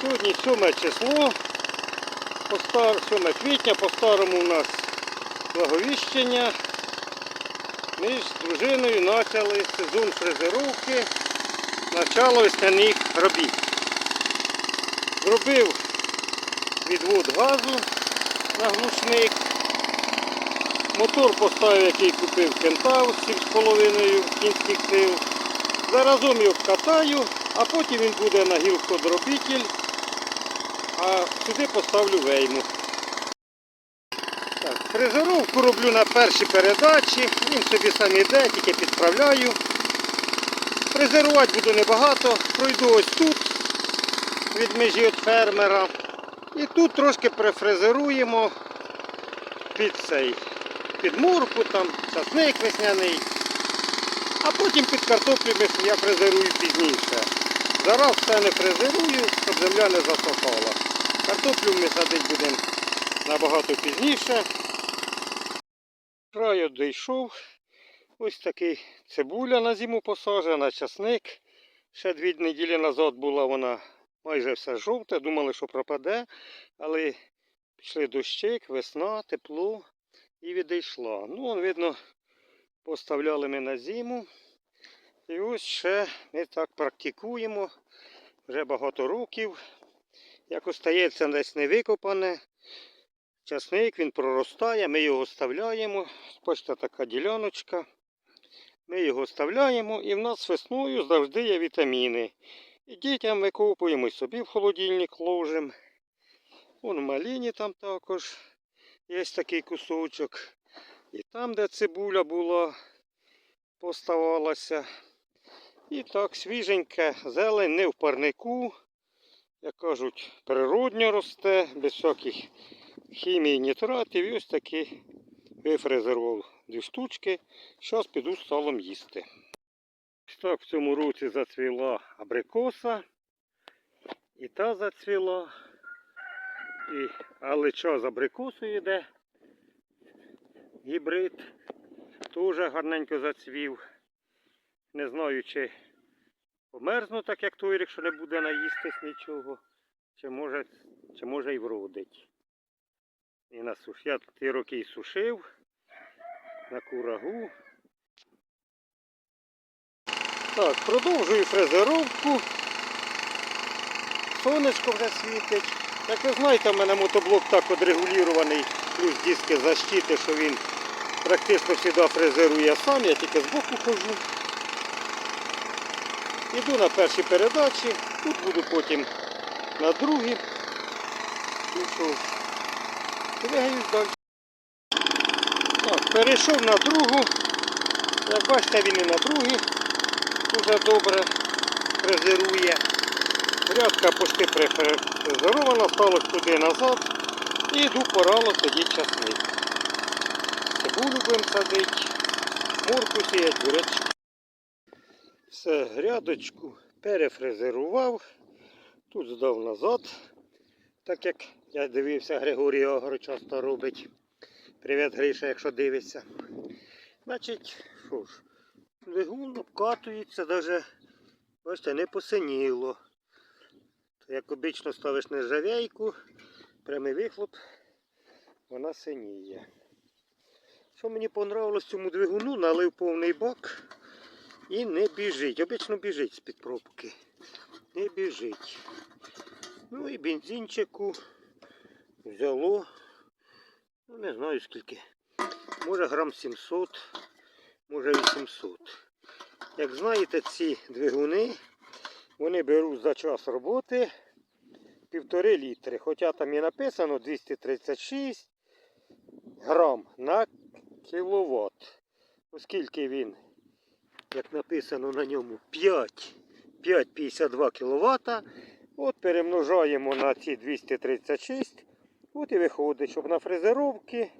Сьогодні 7 число, по стар... 7 квітня, по-старому у нас благовіщення. Ми з дружиною почали сезон фрезеровки, начало весняних робіт. Зробив відвод газу на глушник. Мотор поставив, який купив Кентавр 7,5 кінських сил. Заразом його катаю, а потім він буде на гілкодробитель, а сюди поставлю вейму. Так, фрезеровку роблю на першій передачі, він собі сам іде, тільки підправляю. Фрезерувати буду небагато, пройду ось тут від межі від фермера. І тут трошки префрезеруємо під цей, під мурку, там, часник весняний. А потім під картоплю я фрезерую пізніше. Зараз все не фрезерую, щоб земля не засохала. Картоплю ми садити будемо набагато пізніше. Краю дійшов. Ось такий цибуля на зиму посаджена, часник. Ще дві неділі назад була вона майже все жовте, думали, що пропаде, але пішли дощик, весна, тепло і відійшла. Ну, видно, поставляли ми на зиму. І ось ще ми так практикуємо вже багато років. Як остається десь не викопане, часник він проростає, ми його вставляємо. Бачите, така діляночка. Ми його вставляємо і в нас весною завжди є вітаміни. І дітям викопуємо, і собі в холодильник ложимо. Вон в маліні там також є такий кусочок. І там, де цибуля була, поставалася. І так, свіженьке, зелень, не в парнику. Як кажуть, природньо росте, без всяких хімії, нітратів. І ось такі вифрезерував дві штучки. Зараз піду з салом їсти. Ось так в цьому році зацвіла абрикоса. І та зацвіла. І алича з абрикосою йде. Гібрид. Теж гарненько зацвів. Не знаю, чи померзну так, як той рік, що не буде наїстись нічого. Чи може, чи може і вродить. І на. Я ті роки сушив на курагу. Так, продовжую фрезеровку. Сонечко вже світить. Як ви знаєте, в мене мотоблок так одрегулірований, плюс диски защити, що він практично завжди фрезерує сам, я тільки збоку хожу. Іду на першій передачі, тут буду потім на другій. Ну що, двигаюсь далі. Так, перейшов на другу. Як бачите, він і на другій дуже добре фрезерує. Рядка почти префрезерована, стало туди назад. І йду порало тоді часник. Цибулю будемо садити, морку сіять, бурячки. Все, грядочку перефрезерував. Тут здав назад, так як я дивився, Григорій Огор часто робить. Привіт, Гриша, якщо дивишся. Значить, що ж, двигун обкатується, навіть, бачите, не посиніло. Як обично ставиш нержавейку, прямий вихлоп, вона синіє. Що мені понравилось цьому двигуну, налив повний бак і не біжить. Обично біжить з-під пробки. Не біжить. Ну і бензинчику взяло. Ну не знаю скільки. Може грам 700, може 800. Як знаєте, ці двигуни, вони беруть за час роботи півтори літри. Хоча там і написано 236 грам на кіловат. Оскільки він, як написано на ньому, 5,52 кВт, от перемножаємо на ці 236, от і виходить, щоб на фрезеровки,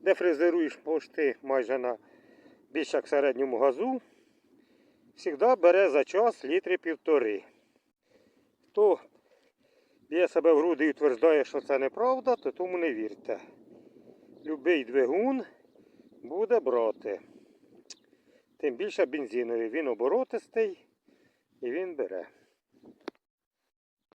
де фрезеруєш пошти майже на більш як середньому газу, завжди бере за час літри півтори. Хто б'є себе в груди і утверждає, що це неправда, то тому не вірте. Любий двигун буде брати. Тим більше бензиновий. Він оборотистий і він бере.